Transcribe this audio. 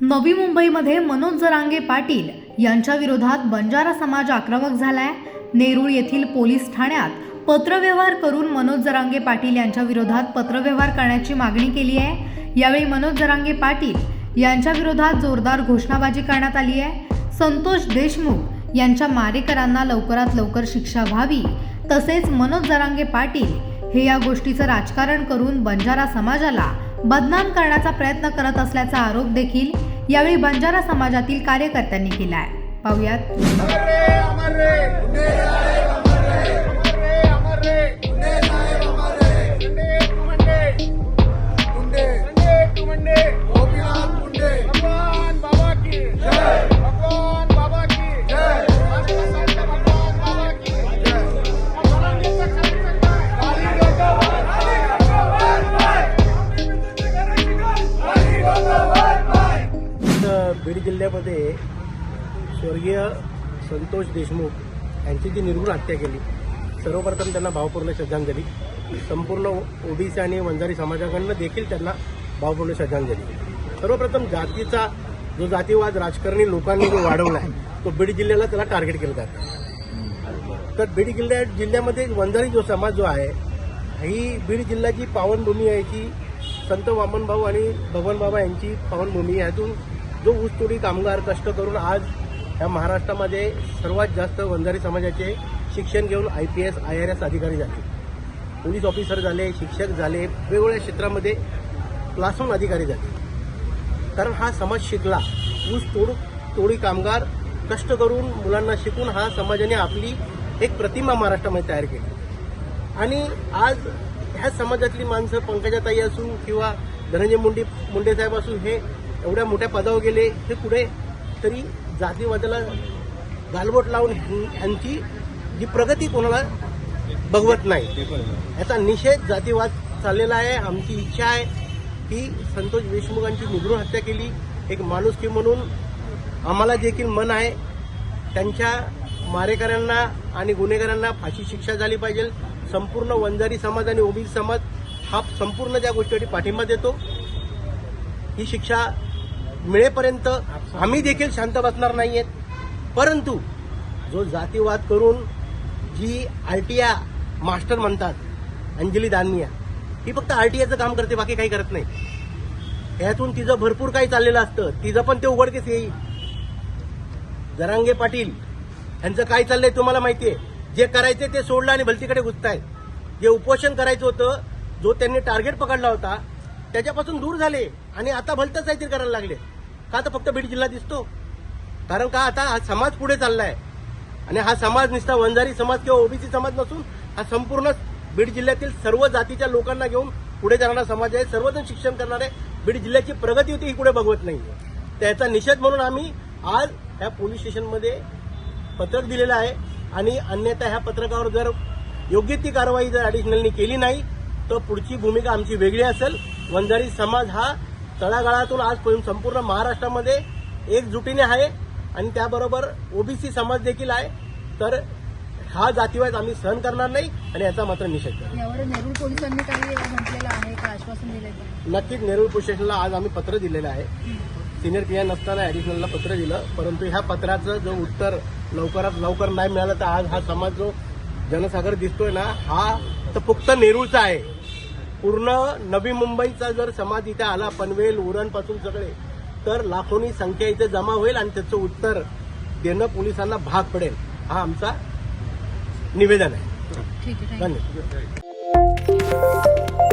नवी मुंबईमध्ये मनोज जरांगे पाटील यांच्या विरोधात बंजारा समाज आक्रमक झालाय. नेरूळ येथील पोलीस ठाण्यात पत्रव्यवहार करून मनोज जरांगे पाटील यांच्या विरोधात पत्रव्यवहार करण्याची मागणी केली आहे. यावेळी मनोज जरांगे पाटील यांच्या विरोधात जोरदार घोषणाबाजी करण्यात आली आहे. संतोष देशमुख यांच्या मारेकरांना लवकरात लवकर शिक्षा व्हावी तसेच मनोज जरांगे पाटील हे या गोष्टीचं राजकारण करून बंजारा समाजाला बदनाम करण्याचा प्रयत्न करत असल्याचा आरोप देखील यावेळी बंजारा समाजातील कार्यकर्त्यांनी केला आहे पाहुयात जिल्ह्यामध्ये स्वर्गीय संतोष देशमुख यांची जी निर्गुण हत्या केली सर्वप्रथम त्यांना भावपूर्ण श्रद्धांजली. संपूर्ण ओबीसी आणि वंजारी समाजाकडनं देखील त्यांना भावपूर्ण श्रद्धांजली. सर्वप्रथम जातीचा जो जातीवाद राजकारणी लोकांनी जो वाढवला आहे तो बीड जिल्ह्याला त्याला टार्गेट केलं जातं. तर बीड जिल्ह्या जिल्ह्यामध्ये वंजारी जो समाज जो आहे ही बीड जिल्ह्याची पावनभूमी आहे की संत वामनभाऊ आणि भगवान बाबा यांची पावनभूमी यातून जो ऊसतोडी कामगार कष्ट करून आज या महाराष्ट्रामध्ये सर्वात जास्त वंजारी समाजाचे शिक्षण घेऊन I P S I R S अधिकारी झाले. पोलीस ऑफिसर झाले शिक्षक झाले वेगवेगळ्या क्षेत्रामध्ये क्लासरूम अधिकारी झाले. कारण हा समाज शिकला. ऊस तोड तोडी कामगार कष्ट करून मुलांना शिकून हा समाजाने आपली एक प्रतिमा महाराष्ट्रामध्ये तयार केली. आणि आज ह्या समाजातली माणसं पंकजाताई असू किंवा धनंजय मुंडे मुंडे साहेब असू हे एवढ्या मोठ्या पदावर गेले हे कुठे? तरी जातीवादाला गालबोट लावून ह्यांची जी प्रगती कोणाला बघवत नाही. याचा निषेध जातीवाद चाललेला आहे. आमची इच्छा आहे की संतोष देशमुखांची निगरून हत्या केली. एक माणुसकी म्हणून आम्हाला देखील मन आहे. त्यांच्या मारेकऱ्यांना आणि गुन्हेगारांना फाशी शिक्षा झाली पाहिजे. संपूर्ण वंजारी समाज आणि ओबीसी समाज हा संपूर्ण त्या गोष्टीसाठी पाठिंबा देतो ही शिक्षा मिळेपर्यंत आम्ही देखील शांत बसणार नाहीयेत. परंतु जो जातीवाद करून जी आरटीआ मास्टर म्हणतात अंजली दानिया ही फक्त आरटीआयचं काम करते बाकी काही करत नाही. यातून तिचं भरपूर काही चाललेलं असतं. तिचं पण ते उघडकीस येईल. जरांगे पाटील यांचं काय चाललंय तुम्हाला माहितीये? जे करायचे ते सोडलं आणि भलतीकडे घुसतायत. जे उपोषण करायचं होतं जो त्यांनी टार्गेट पकडला होता त्याच्यापासून दूर झाले आणि आता भलतंच काहीतरी करायला लागले. का तर फक्त बीड जिल्हा दिसतो? कारण का आता हा समाज पुढे चाललाय? आणि हा समाज नुसता वंजारी समाज किंवा ओबीसी समाज नसून हा संपूर्ण बीड जिल्ह्यातील सर्व जातीच्या लोकांना घेऊन पुढे जाणारा समाज आहे. सर्वजण शिक्षण करणारे बीड जिल्ह्याची प्रगती होती ही पुढे बघवत नाही त्याचा निषेध म्हणून आम्ही आज ह्या पोलीस स्टेशनमध्ये पत्रक दिलेलं आहे. आणि अन्यथा ह्या पत्रकावर जर योग्य ती कारवाई जर ॲडिशनलनी केली नाही तर पुढची भूमिका आमची वेगळी असेल. वंजारी समाज हा तळागाळातून आजपर्यंत संपूर्ण महाराष्ट्रामध्ये एकजुटीने आहे आणि त्याबरोबर ओबीसी समाज देखील आहे. तर हा जातीवाद आम्ही सहन करणार नाही आणि याचा मात्र निषेध करणार यावर नेरूळ पोलिसांनी काही म्हटलेलं आहे का? आश्वासन दिलंय का? नक्कीच नेरूळ पोलीस स्टेशनला आज आम्ही पत्र दिलेलं आहे. सिनियर पी आय नसताना ॲडिशनलला पत्र दिलं. परंतु ह्या पत्राचं जो उत्तर लवकरात लवकर नाही मिळालं तर आज हा समाज जो जनसागर दिसतोय ना हा तर फक्त नेरूळचा आहे. पूर्ण नवी मुंबईचा जर समाज इथे आला पनवेल उरणपासून सगळे तर लाखोनी संख्या इथे जमा होईल आणि त्याचं उत्तर देणं पोलिसांना भाग पडेल. हा आमचा निवेदन आहे. ठीक आहे थँक्यू. धन्यवाद.